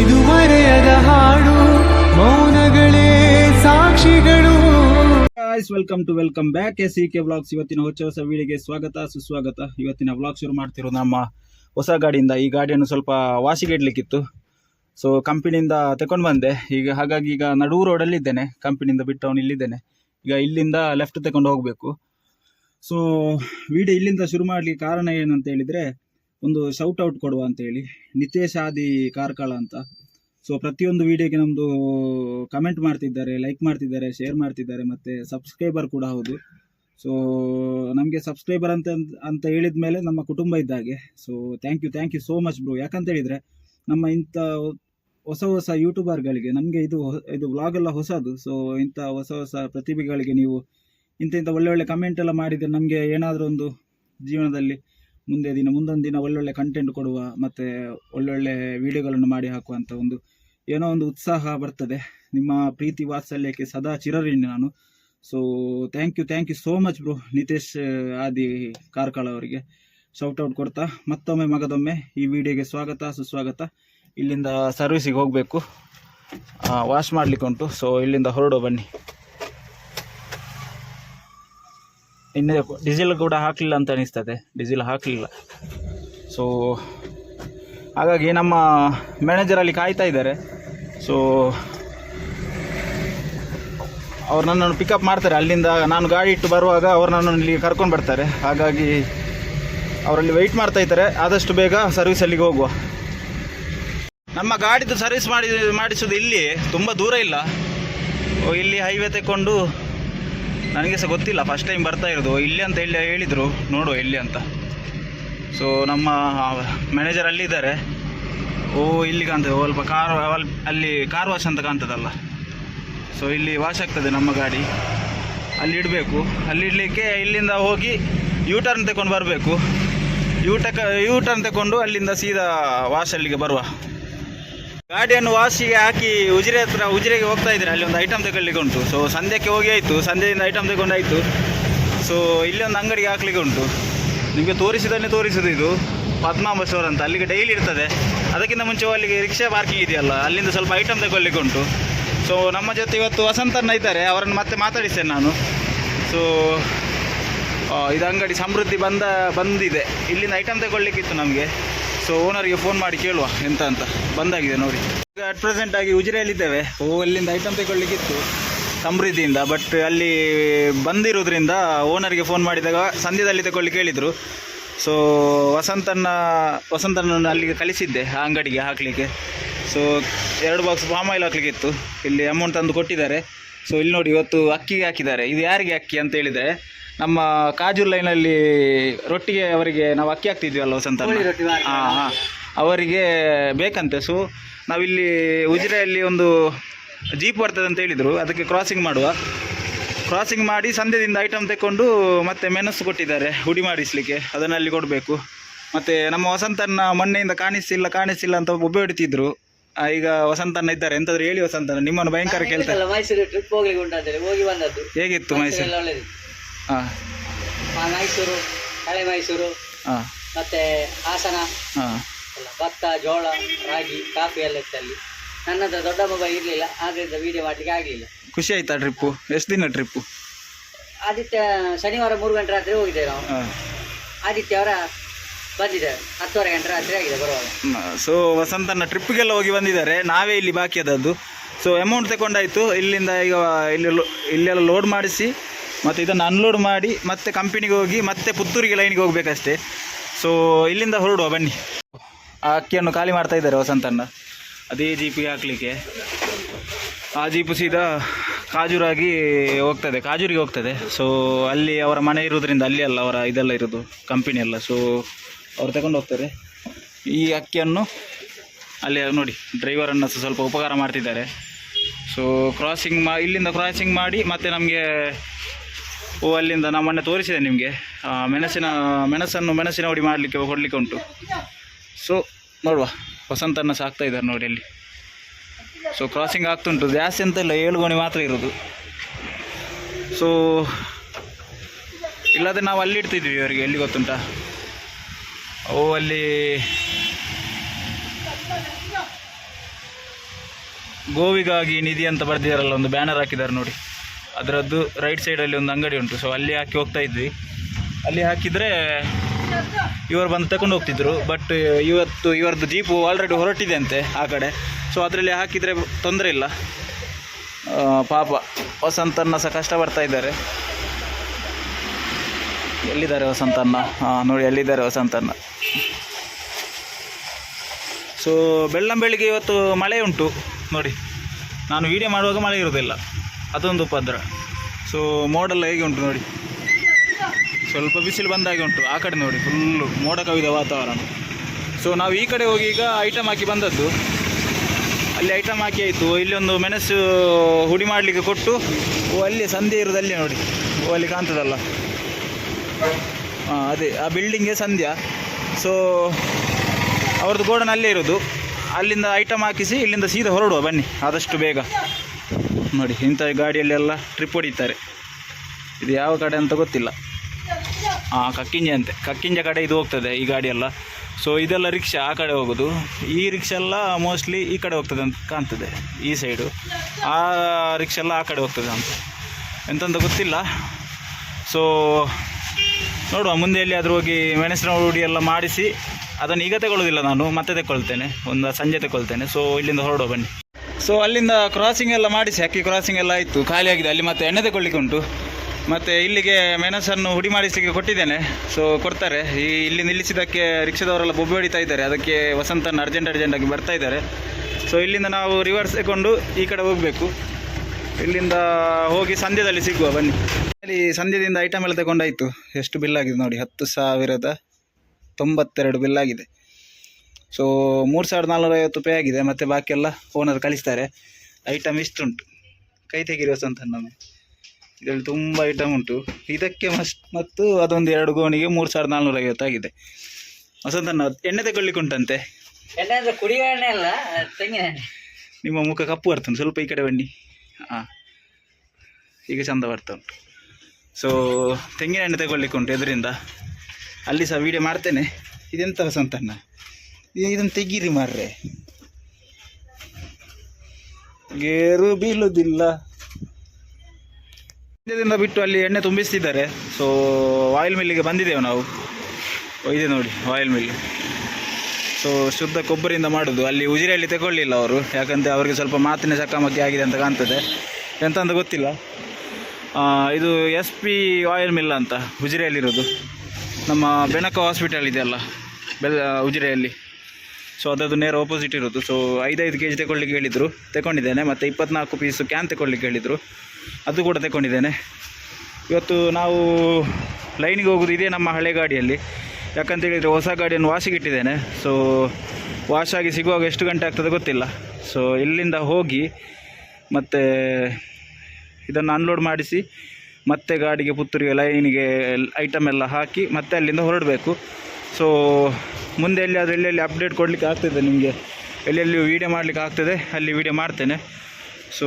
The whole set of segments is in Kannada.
ಇದು ಮರೆಯದ ಹಾಡು, ಮೌನಗಳೇ ಸಾಕ್ಷಿಗಳು. Guys welcome to welcome back S C K blogs ಇವತ್ತಿನ ಹೊಸ ಹೊಸ ವಿಡಿಯೋಗೆ ಸ್ವಾಗತ, ಸುಸ್ವಾಗತ. ಇವತ್ತಿನ ಬ್ಲಾಗ್ ಶುರು ಮಾಡ್ತಿರೋದು ನಮ್ಮ ಹೊಸ ಗಾಡಿಯಿಂದ. ಈ ಗಾಡಿಯನ್ನು ಸ್ವಲ್ಪ ವಾಶಿಗೆ ಇಡ್ಲಿಕ್ಕಿತ್ತು. ಸೊ ಕಂಪನಿಯಿಂದ ತಗೊಂಡು ಬಂದೆ. ಈಗ ಹಾಗಾಗಿ ಈಗ ನಡುವು ರೋಡಲ್ಲಿ ಇದ್ದೇನೆ. ಕಂಪನಿಯಿಂದ ಬಿಟ್ಟು ಅವನು ಇಲ್ಲಿದ್ದೇನೆ. ಈಗ ಇಲ್ಲಿಂದ ಲೆಫ್ಟ್ ತಗೊಂಡು ಹೋಗಬೇಕು. ಸೊ ವಿಡಿಯೋ ಇಲ್ಲಿಂದ ಶುರು ಮಾಡಲಿಕ್ಕೆ ಕಾರಣ ಏನಂತ ಹೇಳಿದರೆ ಒಂದು ಶೌಟ್ ಔಟ್ ಕೊಡುವ ಅಂತ ಹೇಳಿ ನಿತೇಶ್ ಆದಿ ಕಾರ್ಕಳ ಅಂತ. ಸೊ ಪ್ರತಿಯೊಂದು ವಿಡಿಯೋಗೆ ನಮ್ಮದು ಕಮೆಂಟ್ ಮಾಡ್ತಿದ್ದಾರೆ ಲೈಕ್ ಮಾಡ್ತಿದ್ದಾರೆ ಶೇರ್ ಮಾಡ್ತಿದ್ದಾರೆ, ಮತ್ತು ಸಬ್ಸ್ಕ್ರೈಬರ್ ಕೂಡ ಹೌದು. ಸೊ ನಮಗೆ ಸಬ್ಸ್ಕ್ರೈಬರ್ ಅಂತ ಅಂತ ಹೇಳಿದ ಮೇಲೆ ನಮ್ಮ ಕುಟುಂಬ ಇದ್ದಾಗೆ so thank you thank you so much bro ಯಾಕಂತ ಹೇಳಿದರೆ, ನಮ್ಮ ಇಂಥ ಹೊಸ ಹೊಸ ಯೂಟ್ಯೂಬರ್ಗಳಿಗೆ ನಮಗೆ ಇದು ಇದು ವ್ಲಾಗ್ ಎಲ್ಲ ಹೊಸದು. ಸೊ ಇಂಥ ಹೊಸ ಹೊಸ ಪ್ರತಿಭೆಗಳಿಗೆ ನೀವು ಇಂಥ ಇಂಥ ಒಳ್ಳೆ ಒಳ್ಳೆ ಕಮೆಂಟ್ ಎಲ್ಲ ಮಾಡಿದರೆ ನಮಗೆ ಏನಾದರೂ ಒಂದು ಜೀವನದಲ್ಲಿ ಮುಂದೆ ದಿನ, ಮುಂದೊಂದು ದಿನ ಒಳ್ಳೊಳ್ಳೆ ಕಂಟೆಂಟ್ ಕೊಡುವ ಮತ್ತು ಒಳ್ಳೊಳ್ಳೆ ವಿಡಿಯೋಗಳನ್ನು ಮಾಡಿ ಹಾಕುವಂಥ ಒಂದು, ಏನೋ ಒಂದು ಉತ್ಸಾಹ ಬರ್ತದೆ. ನಿಮ್ಮ ಪ್ರೀತಿ ವಾತ್ಸಲ್ಯಕ್ಕೆ ಸದಾ ಚಿರಋಣಿ ನಾನು. So thank you thank you so much bro Nitesh Adi Karkala ಅವರಿಗೆ. ಶೌಟ್ ಔಟ್ ಕೊಡ್ತಾ, ಮತ್ತೊಮ್ಮೆ ಮಗದೊಮ್ಮೆ ಈ ವಿಡಿಯೋಗೆ ಸ್ವಾಗತ, ಸುಸ್ವಾಗತ. ಇಲ್ಲಿಂದ ಸರ್ವಿಸಿಗೆ ಹೋಗಬೇಕು. ವಾಶ್ ಮಾಡಲಿಕ್ಕೆ ಉಂಟು ಸೊ ಇಲ್ಲಿಂದ ಹೊರಡೋ ಬನ್ನಿ. ಇನ್ನು ಡೀಸೆಲ್ ಕೂಡ ಹಾಕಲಿಲ್ಲ ಅಂತ ಅನಿಸ್ತದೆ. ಡೀಸೆಲ್ ಹಾಕಲಿಲ್ಲ. ಸೊ ಹಾಗಾಗಿ ನಮ್ಮ ಮ್ಯಾನೇಜರ್ ಅಲ್ಲಿ ಕಾಯ್ತಾ ಇದ್ದಾರೆ. ಸೊ ಅವ್ರು ನನ್ನನ್ನು ಪಿಕಪ್ ಮಾಡ್ತಾರೆ. ಅಲ್ಲಿಂದ ನಾನು ಗಾಡಿ ಇಟ್ಟು ಬರುವಾಗ ಅವ್ರು ನನ್ನನ್ನು ಇಲ್ಲಿ ಕರ್ಕೊಂಡು ಬರ್ತಾರೆ. ಹಾಗಾಗಿ ಅವರಲ್ಲಿ ವೆಯ್ಟ್ ಮಾಡ್ತಾ ಇದ್ದಾರೆ. ಆದಷ್ಟು ಬೇಗ ಸರ್ವಿಸಲ್ಲಿಗೆ ಹೋಗುವ. ನಮ್ಮ ಗಾಡಿದು ಸರ್ವಿಸ್ ಮಾಡಿ ಮಾಡಿಸೋದು ಇಲ್ಲಿ. ತುಂಬ ದೂರ ಇಲ್ಲ. ಇಲ್ಲಿ ಹೈವೇ ತಗೊಂಡು ನನಗೆ ಸಹ ಗೊತ್ತಿಲ್ಲ ಫಸ್ಟ್ ಟೈಮ್ ಬರ್ತಾ ಇರೋದು. ಇಲ್ಲಿ ಅಂತ ಹೇಳಿ ಹೇಳಿದರು, ನೋಡುವ ಇಲ್ಲಿ ಅಂತ. ಸೊ ನಮ್ಮ ಮ್ಯಾನೇಜರ್ ಅಲ್ಲಿದ್ದಾರೆ ಓ, ಇಲ್ಲಿ ಕಾಣ್ತದೆ. ಸ್ವಲ್ಪ ಕಾರ್, ಅಲ್- ಅಲ್ಲಿ ಕಾರ್ ವಾಶ್ ಅಂತ ಕಾಣ್ತದಲ್ಲ. ಸೊ ಇಲ್ಲಿ ವಾಶ್ ಆಗ್ತದೆ ನಮ್ಮ ಗಾಡಿ. ಅಲ್ಲಿ ಇಡಬೇಕು. ಅಲ್ಲಿ ಇಡಲಿಕ್ಕೆ ಇಲ್ಲಿಂದ ಹೋಗಿ ಯೂ ಟರ್ನ್ ತಗೊಂಡು ಬರಬೇಕು. ಯೂ ಟಕ್ ಯೂ ಟರ್ನ್ ತಗೊಂಡು ಅಲ್ಲಿಂದ ಸೀದಾ ವಾಶ್ ಅಲ್ಲಿಗೆ ಬರುವ. ಗಾಡಿಯನ್ನು ವಾಶಿಗೆ ಹಾಕಿ ಉಜಿರೆ ಹತ್ರ ಉಜಿರೆಗೆ ಹೋಗ್ತಾ ಇದ್ದಾರೆ. ಅಲ್ಲಿ ಒಂದು ಐಟಮ್ ತಗೊಳ್ಳಿಕ್ಕೆ ಉಂಟು. ಸೊ ಸಂಧ್ಯಕ್ಕೆ ಹೋಗಿ ಆಯಿತು. ಸಂಧ್ಯೆಯಿಂದ ಐಟಮ್ ತಗೊಂಡಾಯಿತು. ಸೊ ಇಲ್ಲಿ ಒಂದು ಅಂಗಡಿಗೆ ಹಾಕ್ಲಿಕ್ಕೆ ಉಂಟು. ನಿಮಗೆ ತೋರಿಸಿದನ್ನೇ ತೋರಿಸೋದು ಇದು. ಪದ್ಮಾಂಬ ಸ್ಟೋರ್ ಅಂತ. ಅಲ್ಲಿಗೆ ಡೈಲಿ ಇರ್ತದೆ. ಅದಕ್ಕಿಂತ ಮುಂಚೆ ಅಲ್ಲಿಗೆ ರಿಕ್ಷಾ ಪಾರ್ಕಿಂಗ್ ಇದೆಯಲ್ಲ. ಅಲ್ಲಿಂದ ಸ್ವಲ್ಪ ಐಟಮ್ ತಗೊಳ್ಳಿಕ್ಕೆ ಉಂಟು. ಸೊ ನಮ್ಮ ಜೊತೆ ಇವತ್ತು ವಸಂತನ ಇದ್ದಾರೆ. ಅವರನ್ನು ಮತ್ತೆ ಮಾತಾಡಿಸ್ತೇನೆ ನಾನು. ಸೊ ಇದು ಅಂಗಡಿ ಸಮೃದ್ಧಿ ಬಂದ, ಬಂದಿದೆ. ಇಲ್ಲಿಂದ ಐಟಮ್ ತಗೊಳ್ಳಿಕ್ಕಿತ್ತು ನಮಗೆ. ಸೊ ಓನರ್ಗೆ ಫೋನ್ ಮಾಡಿ ಕೇಳುವ ಎಂತ ಅಂತ. ಬಂದಾಗಿದೆ ನೋಡಿ. ಈಗ ಅಟ್ ಪ್ರೆಸೆಂಟ್ ಆಗಿ ಉಜಿರೆಯಲ್ಲಿದ್ದೇವೆ. ಓ, ಅಲ್ಲಿಂದ ಐಟಮ್ ತಗೊಳ್ಳಿಕ್ಕಿತ್ತು ಸಮೃದ್ಧಿಯಿಂದ ಬಟ್ ಅಲ್ಲಿ ಬಂದಿರೋದ್ರಿಂದ ಓನರ್ಗೆ ಫೋನ್ ಮಾಡಿದಾಗ ಸಂಧ್ಯದಲ್ಲಿ ತಗೊಳ್ಳಿ ಕೇಳಿದರು. ಸೊ ವಸಂತನ ವಸಂತನನ್ನು ಅಲ್ಲಿಗೆ ಕಳಿಸಿದ್ದೆ ಆ ಅಂಗಡಿಗೆ ಹಾಕಲಿಕ್ಕೆ. ಸೊ ಎರಡು ಬಾಕ್ಸ್ ಪಾಮ್ ಆಯಿಲ್ ಹಾಕ್ಲಿಕ್ಕಿತ್ತು. ಇಲ್ಲಿ ಅಮೌಂಟ್ ತಂದು ಕೊಟ್ಟಿದ್ದಾರೆ. ಸೊ ಇಲ್ಲಿ ನೋಡಿ ಇವತ್ತು ಅಕ್ಕಿಗೆ ಹಾಕಿದ್ದಾರೆ. ಇದು ಯಾರಿಗೆ ಅಕ್ಕಿ ಅಂತ ಹೇಳಿದರೆ ನಮ್ಮ ಕಾಜೂರ್ ಲೈನಲ್ಲಿ ರೊಟ್ಟಿಗೆ ಅವರಿಗೆ ನಾವು ಅಕ್ಕಿ ಹಾಕ್ತಿದ್ವಲ್ಲ ವಸಂತ ಹಾಂ ಹಾಂ. ಅವರಿಗೆ ಬೇಕಂತೆ ಸೊ. ನಾವಿಲ್ಲಿ ಉಜಿರೆಯಲ್ಲಿ ಒಂದು ಜೀಪ್ ಬರ್ತದೆ ಅಂತ ಹೇಳಿದರು ಅದಕ್ಕೆ ಕ್ರಾಸಿಂಗ್ ಮಾಡುವ. ಕ್ರಾಸಿಂಗ್ ಮಾಡಿ ಸಂಧ್ಯದಿಂದ ಐಟಮ್ ತಗೊಂಡು ಮತ್ತೆ ಮೆಣಸು ಕೊಟ್ಟಿದ್ದಾರೆ ಹುಡಿ ಮಾಡಿಸ್ಲಿಕ್ಕೆ. ಅದನ್ನಲ್ಲಿ ಕೊಡಬೇಕು. ಮತ್ತು ನಮ್ಮ ವಸಂತನ ಮೊನ್ನೆಯಿಂದ ಕಾಣಿಸಿಲ್ಲ ಕಾಣಿಸಿಲ್ಲ ಅಂತ ಒಬ್ಬ ಹೊಡಿತಿದ್ರು ಈಗ ವಸಂತನ ಇದ್ದಾರೆ ಎಂತಾದ್ರು ಹೇಳಿ ವಸಂತನ ನಿಮ್ಮನ್ನು ಭಯಂಕರ ಕೇಳ್ತಾರೆ ಅಲ್ಲ, ಮೈಸೂರು ಟ್ರಿಪ್ ಹೋಗ್ಲಿಕ್ಕೆ ಉಂಟಾದ್ರೆ ಹೋಗಿ ಬಂದದ್ದು. ಹೇಗಿತ್ತು ಮೈಸೂರು? ಹಾಂ. ಮೈಸೂರು ಹಳೆ ಮೈಸೂರು ಹಾಂ. ಮತ್ತೆ ಹಾಸನ ಹಾಂ. ಎಲ್ಲ ಭತ್ತ ಜೋಳ ರಾಗಿ ಕಾಫಿ ಎಲ್ಲ ಇತ್ತು ಅಲ್ಲಿ. ನನ್ನ ಹತ್ರ ದೊಡ್ಡ ಮೊಬೈಲ್ ಇರಲಿಲ್ಲ ಆದ್ರಿಂದ ವಿಡಿಯೋ ಮಾಡ್ಲಿಕ್ಕೆ ಆಗಲಿಲ್ಲ. ಖುಷಿ ಆಯ್ತಾ ಟ್ರಿಪ್ಪು ಎಷ್ಟು ದಿನ ಟ್ರಿಪ್ಪು ಆದಿತ್ಯ ಶನಿವಾರ ಮೂರು ಗಂಟೆ ರಾತ್ರಿ ಹೋಗಿದ್ದೇವೆ ನಾವು. ಹಾಂ. ಆದಿತ್ಯವಾರ ಬಂದಿದ್ದೇವೆ ಹತ್ತುವರೆ ಗಂಟೆ ರಾತ್ರಿ ಆಗಿದೆ ಬರುವಾಗ. ಸೊ ವಸಂತನ ಟ್ರಿಪ್ಗೆಲ್ಲ ಹೋಗಿ ಬಂದಿದ್ದಾರೆ. ನಾವೇ ಇಲ್ಲಿ ಬಾಕಿ ಅದದ್ದು ಸೊ ಅಮೌಂಟ್ ತಗೊಂಡಾಯಿತು. ಇಲ್ಲಿಂದ ಈಗ ಇಲ್ಲಿ ಲೋ- ಇಲ್ಲೆಲ್ಲ ಲೋಡ್ ಮಾಡಿಸಿ. ಮತ್ತು ಇದನ್ನು ಅನ್ಲೋಡ್ ಮಾಡಿ ಮತ್ತೆ ಕಂಪನಿಗೆ ಹೋಗಿ ಮತ್ತೆ ಪುತ್ತೂರಿಗೆ ಲೈನಿಗೆ ಹೋಗ್ಬೇಕಷ್ಟೇ. ಸೊ ಇಲ್ಲಿಂದ ಹೊರಡುವ, ಬನ್ನಿ. ಆ ಅಕ್ಕಿಯನ್ನು ಖಾಲಿ ಮಾಡ್ತಾ ಇದ್ದಾರೆ ವಸಂತಣ್ಣ. ಅದೇ ಜೀಪಿಗೆ ಹಾಕಲಿಕ್ಕೆ. ಆ ಜೀಪು ಸೀದಾ ಕಾಜೂರಾಗಿ ಹೋಗ್ತದೆ, ಕಾಜೂರಿಗೆ ಹೋಗ್ತದೆ. ಸೊ ಅಲ್ಲಿ ಅವರ ಮನೆ ಇರೋದ್ರಿಂದ ಅಲ್ಲಿ ಅಲ್ಲ, ಅವರ ಇದೆಲ್ಲ ಇರೋದು ಕಂಪನಿ ಎಲ್ಲ. ಸೊ ಅವ್ರು ತಗೊಂಡು ಹೋಗ್ತಾರೆ. ಈ ಅಕ್ಕಿಯನ್ನು ಅಲ್ಲಿ ನೋಡಿ ಡ್ರೈವರನ್ನು ಸ್ವಲ್ಪ ಉಪಕಾರ ಮಾಡ್ತಿದ್ದಾರೆ. ಸೊ ಕ್ರಾಸಿಂಗ್ ಮಾ, ಇಲ್ಲಿಂದ ಕ್ರಾಸಿಂಗ್ ಮಾಡಿ ಮತ್ತೆ ನಮಗೆ ಓ, ಅಲ್ಲಿಂದ ನಾನು ಮೊನ್ನೆ ತೋರಿಸಿದೆ ನಿಮಗೆ. ಮೆಣಸಿನ, ಮೆಣಸನ್ನು ಮೆಣಸಿನ ಹುಡಿ ಮಾಡಲಿಕ್ಕೆ ಕೊಡಲಿಕ್ಕೆ ಉಂಟು. ಸೊ ನೋಡುವ. ವಸಂತನ ಸಾಕ್ತಾ ಇದ್ದಾರೆ ನೋಡಿ ಅಲ್ಲಿ ಸೊ ಕ್ರಾಸಿಂಗ್ ಆಗ್ತುಂಟು ಜಾಸ್ತಿ ಅಂತ ಇಲ್ಲ ಏಳು ಗೋಣಿ ಮಾತ್ರ ಇರೋದು. ಸೊ ಇಲ್ಲದೆ ನಾವು ಅಲ್ಲಿ ಇಡ್ತಿದ್ವಿ ಅವರಿಗೆ ಎಲ್ಲಿ ಗೊತ್ತುಂಟ? ಓ, ಅಲ್ಲಿ ಗೋವಿಗಾಗಿ ನಿಧಿ ಅಂತ ಬರೆದಿದ್ದಾರಲ್ಲ ಒಂದು ಬ್ಯಾನರ್ ಹಾಕಿದ್ದಾರೆ ನೋಡಿ. ಅದರದ್ದು ರೈಟ್ ಸೈಡಲ್ಲಿ ಒಂದು ಅಂಗಡಿ ಉಂಟು. ಸೊ ಅಲ್ಲಿ ಹಾಕಿ ಹೋಗ್ತಾ ಇದ್ವಿ. ಅಲ್ಲಿ ಹಾಕಿದರೆ ಇವರು ಬಂದು ತಗೊಂಡು ಹೋಗ್ತಿದ್ರು. ಬಟ್ ಇವತ್ತು ಇವರದ್ದು ಜೀಪು ಆಲ್ರೆಡಿ ಹೊರಟಿದೆ ಅಂತೆ ಆ ಕಡೆ. ಸೊ ಅದರಲ್ಲಿ ಹಾಕಿದರೆ ತೊಂದರೆ ಇಲ್ಲ. ಪಾಪ ವಸಂತನ್ನ ಸಹ ಕಷ್ಟ ಇದ್ದಾರೆ. ಎಲ್ಲಿದ್ದಾರೆ ವಸಂತನ್ನ ಹಾಂ ನೋಡಿ, ಎಲ್ಲಿದ್ದಾರೆ ವಸಂತನ್ನ ಸೊ ಬೆಳ್ಳಂಬೆಳಿಗ್ಗೆ ಇವತ್ತು ಮಳೆ ಉಂಟು. ನೋಡಿ, ನಾನು ವೀಡಿಯೋ ಮಾಡುವಾಗ ಮಳೆ ಇರೋದಿಲ್ಲ ಅದೊಂದು ಉಪದ್ರ. ಸೊ ಮೋಡೆಲ್ಲ ಹೇಗೆ ಉಂಟು ನೋಡಿ. ಸ್ವಲ್ಪ ಬಿಸಿಲು ಬಂದಾಗೆ ಉಂಟು, ಆ ಕಡೆ ನೋಡಿ ಫುಲ್ಲು ಮೋಡ ಕವಿದ ವಾತಾವರಣ. ಸೊ ನಾವು ಈ ಕಡೆ ಹೋಗಿ ಈಗ ಐಟಮ್ ಹಾಕಿ ಬಂದದ್ದು. ಅಲ್ಲಿ ಐಟಮ್ ಹಾಕಿ ಆಯಿತು. ಇಲ್ಲಿ ಒಂದು ಮೆಣಸು ಹುಡಿ ಮಾಡಲಿಕ್ಕೆ ಕೊಟ್ಟು, ಓ, ಅಲ್ಲಿ ಸಂಧಿ ಇರೋದು ಅಲ್ಲಿ ನೋಡಿ. ಓ, ಅಲ್ಲಿ ಕಾಣ್ತದಲ್ಲ. ಹಾಂ ಅದೇ, ಆ ಬಿಲ್ಡಿಂಗೇ ಸಂಧ್ಯಾ. ಸೊ ಅವ್ರದ್ದು ಗೋಡನ್ ಅಲ್ಲೇ ಇರೋದು. ಅಲ್ಲಿಂದ ಐಟಮ್ ಹಾಕಿಸಿ, ಇಲ್ಲಿಂದ ಸೀದಾ ಹೊರಡುವ, ಬನ್ನಿ, ಆದಷ್ಟು ಬೇಗ. ನೋಡಿ ಇಂಥ ಗಾಡಿಯಲ್ಲೆಲ್ಲ ಟ್ರಿಪ್ ಹೊಡಿತಾರೆ. ಇದು ಯಾವ ಕಡೆ ಅಂತ ಗೊತ್ತಿಲ್ಲ. ಹಾಂ ಕಕ್ಕಿಂಜೆ ಅಂತೆ. ಕಕ್ಕಿಂಜ ಕಡೆ ಇದು ಹೋಗ್ತದೆ ಈ ಗಾಡಿಯೆಲ್ಲ. ಸೊ ಇದೆಲ್ಲ ರಿಕ್ಷಾ ಆ ಕಡೆ ಹೋಗೋದು. ಈ ರಿಕ್ಷಾ ಎಲ್ಲ ಮೋಸ್ಟ್ಲಿ ಈ ಕಡೆ ಹೋಗ್ತದೆ ಅಂತ ಕಾಣ್ತದೆ, ಈ ಸೈಡು ಆ ರಿಕ್ಷಾ ಎಲ್ಲ ಆ ಕಡೆ ಹೋಗ್ತದೆ ಅಂತ. ಎಂತಂತ ಗೊತ್ತಿಲ್ಲ. ಸೊ ನೋಡುವ, ಮುಂದೆ ಎಲ್ಲಿಯಾದರೂ ಹೋಗಿ ಮೆಣಸಿನ ಹುಡಿ ಎಲ್ಲ ಮಾಡಿಸಿ, ಅದನ್ನು ಈಗ ತಗೊಳ್ಳೋದಿಲ್ಲ ನಾನು, ಮತ್ತೆ ತಗೊಳ್ತೇನೆ ಒಂದು ಸಂಜೆ ತಗೊಳ್ತೇನೆ ಸೊ ಇಲ್ಲಿಂದ ಹೊರಡುವ ಬನ್ನಿ. ಸೊ ಅಲ್ಲಿಂದ ಕ್ರಾಸಿಂಗ್ ಎಲ್ಲ ಮಾಡಿಸಿ, ಅಕ್ಕಿ ಕ್ರಾಸಿಂಗ್ ಎಲ್ಲ ಆಯಿತು. ಖಾಲಿಯಾಗಿದೆ ಅಲ್ಲಿ ಮತ್ತೆ ಎಣ್ಣೆ ತಗೊಳ್ಳಿಕ್ಕೆ ಉಂಟು. ಮತ್ತು ಇಲ್ಲಿಗೆ ಮೆಣಸನ್ನು ಹುಡಿ ಮಾಡಿಸಲಿಕ್ಕೆ ಕೊಟ್ಟಿದ್ದೇನೆ. ಸೊ ಕೊಡ್ತಾರೆ. ಈ ಇಲ್ಲಿ ನಿಲ್ಲಿಸಿದ್ದಕ್ಕೆ ರಿಕ್ಷಾದವರೆಲ್ಲ ಬೊಬ್ಬೆ ಹೊಡಿತಾ ಇದ್ದಾರೆ. ಅದಕ್ಕೆ ವಸಂತನ ಅರ್ಜೆಂಟ್ ಅರ್ಜೆಂಟಾಗಿ ಬರ್ತಾ ಇದ್ದಾರೆ. ಸೊ ಇಲ್ಲಿಂದ ನಾವು ರಿವರ್ಸ್ ತಗೊಂಡು ಈ ಕಡೆ ಹೋಗಬೇಕು. ಇಲ್ಲಿಂದ ಹೋಗಿ ಸಂಧ್ಯದಲ್ಲಿ ಸಿಗುವ, ಬನ್ನಿ. ಅಲ್ಲಿ ಸಂಧ್ಯದಿಂದ ಐಟಮ್ ಎಲ್ಲ ತಗೊಂಡಾಯಿತು. ಎಷ್ಟು ಬಿಲ್ ಆಗಿದೆ ನೋಡಿ. ಹತ್ತು ಸಾವಿರದ ತೊಂಬತ್ತೆರಡು ಬಿಲ್ ಆಗಿದೆ. ಸೊ ಮೂರು ಸಾವಿರದ ನಾಲ್ನೂರ ಐವತ್ತು ರೂಪಾಯಿ ಆಗಿದೆ ಮತ್ತು ಬಾಕಿ ಎಲ್ಲ ಓನರ್ ಕಳಿಸ್ತಾರೆ. ಐಟಮ್ ಇಷ್ಟುಂಟು. ಕೈ ತೆಗೀರಿ ವಸಂತ ನಾನು ಇದರಲ್ಲಿ ತುಂಬ ಐಟಮ್ ಉಂಟು. ಇದಕ್ಕೆ ಮಸ್ಟ್ ಮತ್ತು ಅದೊಂದು ಎರಡು ಗೋಣಿಗೆ ಮೂರು ಸಾವಿರದ ನಾಲ್ನೂರ ಐವತ್ತು ಆಗಿದೆ ವಸಂತನ ಎಣ್ಣೆ ತಗೊಳ್ಳಿಕ್ಕೆ ಉಂಟಂತೆ ಎಣ್ಣೆ ಅಂದರೆ ಕುಡಿಯೋ ಎಣ್ಣೆ ಅಲ್ಲ ತೆಂಗಿನ ಎಣ್ಣೆ. ನಿಮ್ಮ ಮುಖ ಕಪ್ಪು ಬರ್ತದೆ ಸ್ವಲ್ಪ ಈ ಕಡೆ ಬನ್ನಿ. ಹಾಂ. ಈಗ ಚಂದ ಬರ್ತಾ ಉಂಟು ಸೊ ತೆಂಗಿನ ಎಣ್ಣೆ ತಗೊಳ್ಳಿಕ್ಕೆ ಉಂಟು ಇದರಿಂದ ಅಲ್ಲಿ ಸಹ ವೀಡಿಯೋ ಮಾಡ್ತೇನೆ. ಇದೆಂತ ವಸಂತಣ್ಣ ಇದನ್ನು ತೆಗೀರಿ ಮಾರ್ರೆ. ಗೇರು ಬೀಳುವುದಿಲ್ಲ ಇದರಿಂದ ಬಿಟ್ಟು ಅಲ್ಲಿ ಎಣ್ಣೆ ತುಂಬಿಸ್ತಿದ್ದಾರೆ. ಸೊ ಆಯಿಲ್ ಮಿಲ್ಲಿಗೆ ಬಂದಿದ್ದೇವೆ ನಾವು. ಇದೆ ನೋಡಿ ಆಯಿಲ್ ಮಿಲ್ ಸೊ ಶುದ್ಧ ಕೊಬ್ಬರಿಯಿಂದ ಮಾಡೋದು. ಅಲ್ಲಿ ಉಜಿರೆಯಲ್ಲಿ ತಗೊಳ್ಳಿಲ್ಲ ಅವರು. ಯಾಕಂದರೆ ಅವರಿಗೆ ಸ್ವಲ್ಪ ಮಾತಿನ ಚಕಮಕಿ ಆಗಿದೆ ಅಂತ ಕಾಣ್ತದೆ. ಎಂತ ಅಂತ ಗೊತ್ತಿಲ್ಲ ಇದು ಎಸ್ ಪಿ ಆಯಿಲ್ ಮಿಲ್ ಅಂತ, ಉಜಿರೆಯಲ್ಲಿರೋದು. ನಮ್ಮ ಬೆಣಕ ಹಾಸ್ಪಿಟಲ್ ಇದೆಯಲ್ಲ ಬೆಲ್, ಉಜಿರೆಯಲ್ಲಿ. ಸೊ ಅದರದ್ದು ನೇರ ಆಪೋಸಿಟ್ ಇರೋದು. ಸೊ ಐದೈದು ಕೆ ಜಿ ತಗೊಳ್ಳಿಕ್ಕೆ ಹೇಳಿದರು. ತಗೊಂಡಿದ್ದೇನೆ ಮತ್ತು ಇಪ್ಪತ್ನಾಲ್ಕು ಪೀಸು ಕ್ಯಾನ್ ತಗೊಳ್ಳಿಕ್ಕೆ ಹೇಳಿದರು. ಅದು ಕೂಡ ತಗೊಂಡಿದ್ದೇನೆ ಇವತ್ತು ನಾವು ಲೈನಿಗೆ ಹೋಗೋದು ಇದೇ ನಮ್ಮ ಹಳೆ ಗಾಡಿಯಲ್ಲಿ. ಯಾಕಂತ ಹೇಳಿದರೆ ಹೊಸ ಗಾಡಿಯನ್ನು ವಾಶಿಗೆ ಇಟ್ಟಿದ್ದೇನೆ. ಸೊ ವಾಶ್ ಆಗಿ ಸಿಗುವಾಗ ಎಷ್ಟು ಗಂಟೆ ಆಗ್ತದೆ ಗೊತ್ತಿಲ್ಲ. ಸೊ ಇಲ್ಲಿಂದ ಹೋಗಿ ಮತ್ತು ಇದನ್ನು ಅನ್ಲೋಡ್ ಮಾಡಿಸಿ ಮತ್ತೆ ಗಾಡಿಗೆ ಪುತ್ತೂರಿಗೆ ಲೈನಿಗೆ ಐಟಮ್ ಎಲ್ಲ ಹಾಕಿ ಮತ್ತೆ ಅಲ್ಲಿಂದ ಹೊರಡಬೇಕು. ಸೊ ಮುಂದೆ ಎಲ್ಲಿಯಾದರೂ ಎಲ್ಲೆಲ್ಲಿ ಅಪ್ಡೇಟ್ ಕೊಡಲಿಕ್ಕೆ ಆಗ್ತದೆ ನಿಮಗೆ? ಎಲ್ಲೆಲ್ಲಿ ವೀಡಿಯೋ ಮಾಡಲಿಕ್ಕೆ ಆಗ್ತದೆ, ಅಲ್ಲಿ ವೀಡಿಯೋ ಮಾಡ್ತೇನೆ. ಸೊ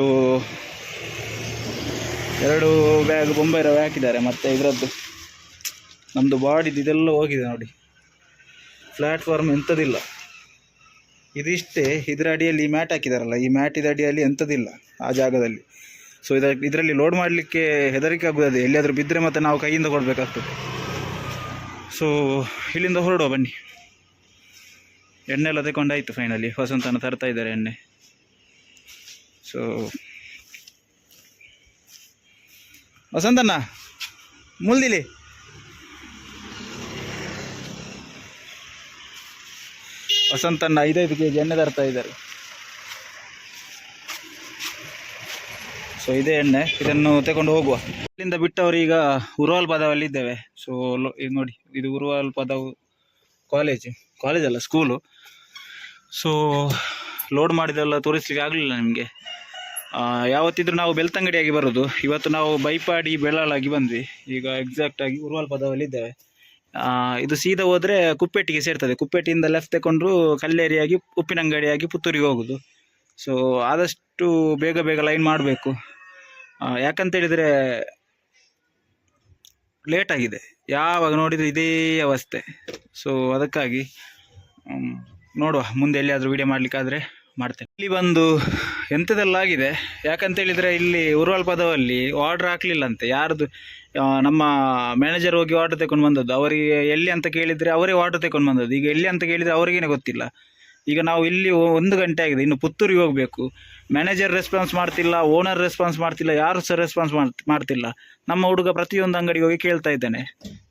ಎರಡು ಬ್ಯಾಗ್ ಬೊಂಬೈ ರವೆ ಹಾಕಿದ್ದಾರೆ ಮತ್ತು ಇದರದ್ದು. ನಮ್ಮದು ಬಾಡಿದು ಇದೆಲ್ಲ ಹೋಗಿದೆ ನೋಡಿ. ಪ್ಲ್ಯಾಟ್ಫಾರ್ಮ್ ಎಂಥದಿಲ್ಲ ಇದಿಷ್ಟೇ, ಇದರ ಅಡಿಯಲ್ಲಿ ಮ್ಯಾಟ್ ಹಾಕಿದಾರಲ್ಲ, ಈ ಮ್ಯಾಟಿದ ಅಡಿಯಲ್ಲಿ ಎಂಥದಿಲ್ಲ ಆ ಜಾಗದಲ್ಲಿ. ಸೊ ಇದರ ಇದರಲ್ಲಿ ಲೋಡ್ ಮಾಡಲಿಕ್ಕೆ ಹೆದರಿಕೆ ಆಗೋದು ಎಲ್ಲಿಯಾದರೂ ಬಿದ್ದರೆ ಮತ್ತೆ ನಾವು ಕೈಯಿಂದ ಕೊಡಬೇಕಾಗ್ತದೆ. ಸೊ ಇಲ್ಲಿಂದ ಹೊರಡುವ, ಬನ್ನಿ. ಎಣ್ಣೆ ಎಲ್ಲ ತಗೊಂಡಾಯ್ತು ಫೈನಲಿ ವಸಂತನ ತರ್ತಾ ಇದ್ದಾರೆ ಎಣ್ಣೆ. ಸೊ ವಸಂತಣ್ಣ ಮುಲ್ದಿಲಿ ವಸಂತಣ್ಣ ಐದೈದು ಕೆ ಜಿ ಎಣ್ಣೆ ತರ್ತಾ ಇದ್ದಾರೆ. ಸೊ ಇದೇ ಎಣ್ಣೆ. ಇದನ್ನು ತಗೊಂಡು ಹೋಗುವ. ಇಲ್ಲಿಂದ ಬಿಟ್ಟವರು ಈಗ ಉರುವಾಲ್ ಪದವಲ್ಲಿ ಇದ್ದೇವೆ. ಸೊ ಇದು ನೋಡಿ, ಇದು ಉರ್ವಾಲ್ ಪದವು ಕಾಲೇಜ್ ಕಾಲೇಜ್ ಅಲ್ಲ ಸ್ಕೂಲು ಸೊ ಲೋಡ್ ಮಾಡಿದೆಲ್ಲ ತೋರಿಸ್ಲಿಕ್ಕೆ ಆಗಲಿಲ್ಲ ನಿಮಗೆ. ಯಾವತ್ತಿದ್ರು ನಾವು ಬೆಳ್ತಂಗಡಿಯಾಗಿ ಬರೋದು. ಇವತ್ತು ನಾವು ಬೈಪಾಡಿ ಬೆಳ್ಳಾಳಾಗಿ ಬಂದ್ವಿ. ಈಗ ಎಕ್ಸಾಕ್ಟಾಗಿ ಉರ್ವಾಲ್ ಪದವಲ್ಲಿ ಇದ್ದೇವೆ. ಇದು ಸೀದಾ ಹೋದರೆ ಕುಪ್ಪೆಟ್ಟಿಗೆ ಸೇರ್ತದೆ. ಕುಪ್ಪೆಟ್ಟಿಯಿಂದ ಲೆಫ್ಟ್ ತಗೊಂಡ್ರು ಕಲ್ಲೇರಿಯಾಗಿ, ಉಪ್ಪಿನಂಗಡಿಯಾಗಿ ಪುತ್ತೂರಿಗೆ ಹೋಗೋದು. ಸೊ ಆದಷ್ಟು ಬೇಗ ಬೇಗ ಲೈನ್ ಮಾಡಬೇಕು. ಯಾಕಂತ ಹೇಳಿದರೆ ಲೇಟ್ ಆಗಿದೆ. ಯಾವಾಗ ನೋಡಿದರೆ ಇದೇ ಅವಸ್ಥೆ. ಸೊ ಅದಕ್ಕಾಗಿ ನೋಡುವ. ಮುಂದೆ ಎಲ್ಲಿಯಾದರೂ ವೀಡಿಯೋ ಮಾಡಲಿಕ್ಕಾದರೆ ಮಾಡ್ತೇನೆ. ಇಲ್ಲಿ ಬಂದು ಎಂಥದೆಲ್ಲ ಆಗಿದೆ ಯಾಕಂತ ಹೇಳಿದರೆ ಇಲ್ಲಿ ಉರುವಲ್ ಪದವಲ್ಲಿ ಆರ್ಡ್ರ್ ಹಾಕಲಿಲ್ಲಂತೆ. ಯಾರ್ದು ನಮ್ಮ ಮ್ಯಾನೇಜರ್ ಹೋಗಿ ಆರ್ಡರ್ ತಗೊಂಡು ಬಂದದ್ದು. ಅವರಿಗೆ ಎಲ್ಲಿ ಅಂತ ಕೇಳಿದರೆ ಅವರೇ ಆರ್ಡರ್ ತಗೊಂಡು ಬಂದದ್ದು. ಈಗ ಎಲ್ಲಿ ಅಂತ ಕೇಳಿದರೆ ಅವರಿಗೇನೆ ಗೊತ್ತಿಲ್ಲ. ಈಗ ನಾವು ಇಲ್ಲಿ ಒಂದು ಗಂಟೆ ಆಗಿದೆ. ಇನ್ನು ಪುತ್ತೂರಿಗೆ ಹೋಗಬೇಕು. ಮ್ಯಾನೇಜರ್ ರೆಸ್ಪಾನ್ಸ್ ಮಾಡ್ತಿಲ್ಲ, ಓನರ್ ರೆಸ್ಪಾನ್ಸ್ ಮಾಡ್ತಿಲ್ಲ, ಯಾರು ಸಹ ರೆಸ್ಪಾನ್ಸ್ ಮಾಡ್ತಿಲ್ಲ. ನಮ್ಮ ಹುಡುಗ ಪ್ರತಿಯೊಂದು ಅಂಗಡಿಗೆ ಹೋಗಿ ಕೇಳ್ತಾ ಇದ್ದಾನೆ.